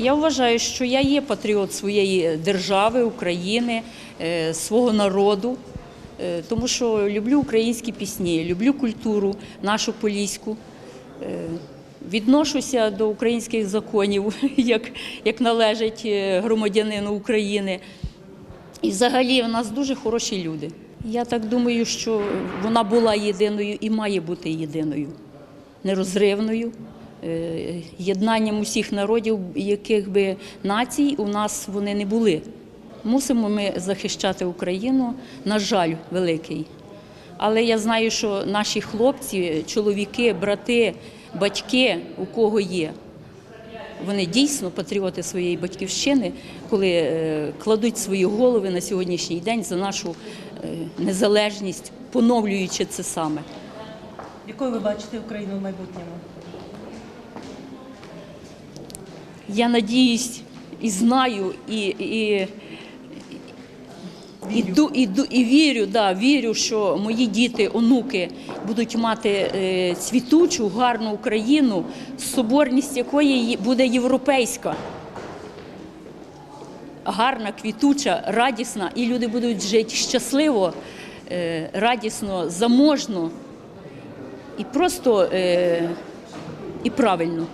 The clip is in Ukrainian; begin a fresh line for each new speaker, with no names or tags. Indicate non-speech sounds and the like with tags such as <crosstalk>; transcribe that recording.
Я вважаю, що я є патріот своєї держави, України, е, свого народу, е, тому що люблю українські пісні, люблю культуру нашу поліську. Е, Відношуся до українських законів, <laughs> як, як належить громадянину України. І взагалі в нас дуже хороші люди. Я так думаю, що вона була єдиною і має бути єдиною, нерозривною, єднанням усіх народів, яких би націй у нас вони не були. Мусимо ми захищати Україну, на жаль, великий. Але я знаю, що наші хлопці, чоловіки, брати, батьки, у кого є, вони дійсно патріоти своєї батьківщини, коли е, кладуть свої голови на сьогоднішній день за нашу е, незалежність, поновлюючи це саме.
Якою ви бачите Україну в майбутньому?
Я надіюсь і знаю, і, і, і, і, і вірю, да, вірю, що мої діти, онуки будуть мати е, цвітучу, гарну Україну, соборність якої буде європейська. Гарна, квітуча, радісна, і люди будуть жити щасливо, е, радісно, заможно і просто е, і правильно.